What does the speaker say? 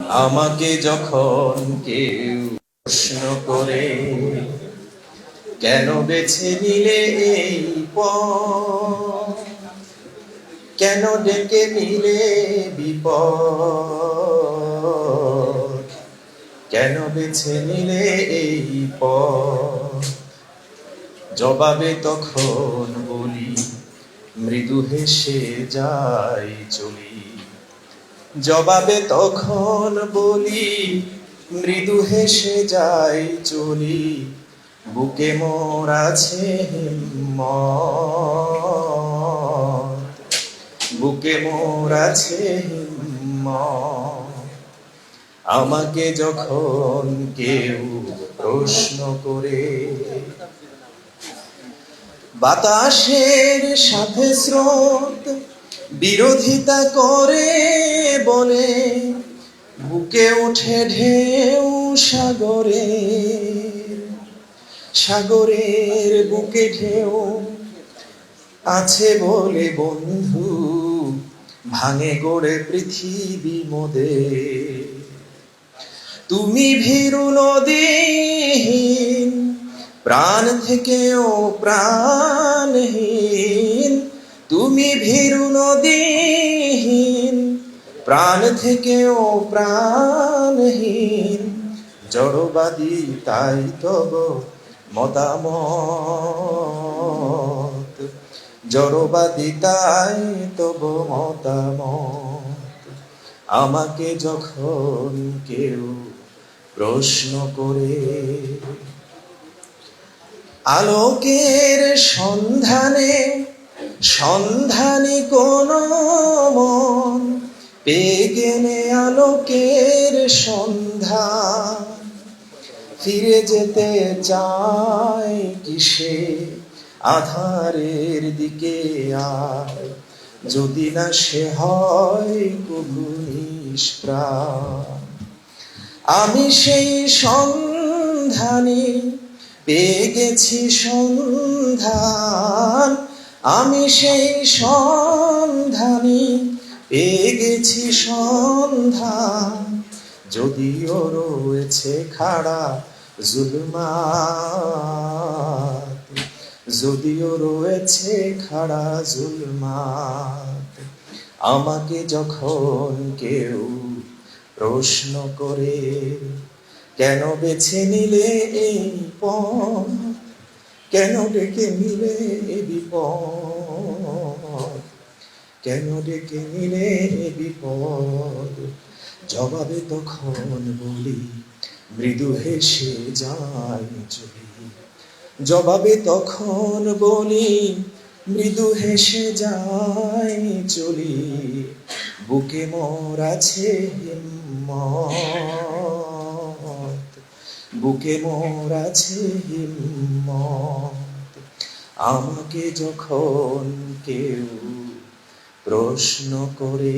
আমাকে যখন কেউ প্রশ্ন করে, কেন বেছে নিলে এই কেন ডেকে নিলে বিপদ? কেন বেছে নিলে এই জবাবে তখন বলি, মৃদু হেসে যাই চলি। জবাবে তখন বলি, মৃদু হেসে যাই চলি, বুকে মোর আছে বুকে মোর আছে আমাকে যখন কেউ প্রশ্ন করে, বাতাসের সাথে স্রোত বিরোধিতা করে বলে, বুকে ওঠে ঢেউ সাগরে। সাগরের বুকে ঢেউ আছে বলে বন্ধু, ভাঙে গড়ে পৃথিবী মোদে। তুমি ভীরু নদীহীন, প্রাণ থেকেও প্রাণহীন। তুমি ভীরু নদীহীন প্রাণ থেকেও প্রাণহীন। জড়বাদী তাই তব মতামত। জড়বাদী তাই তব মতামত। আমাকে যখন কেউ প্রশ্ন করে, আলোকের সন্ধানে, সন্ধানী কোন মন পেয়ে গেলে আলোকের সন্ধান ফিরে যেতে চায় কিসে? আধারের দিকে আর যদি না সে হয় কবু আমি সেই সন্ধানী, পেয়ে গেছি সন্ধান। আমি সেই সন্ধানী পেয়ে গেছি সন্ধান যদিও রয়েছে খাড়া জুলমাত, যদিও রয়েছে খাড়া জুলমাত। আমাকে যখন কেউ প্রশ্ন করে, কেন বেছে নিলে এই পথ কেন ডেকে নিলে বিপদ কেন ডেকে নিলে বিপদ? জবাবে তখন বলি, মৃদু হেসে যায় চলি জবাবে তখন বলি, মৃদু হেসে যায় চলি। বুকে মোর আছে হিম্মত, বুকে মোর আছে হিম্মত। আমাকে যখন কেউ প্রশ্ন করে।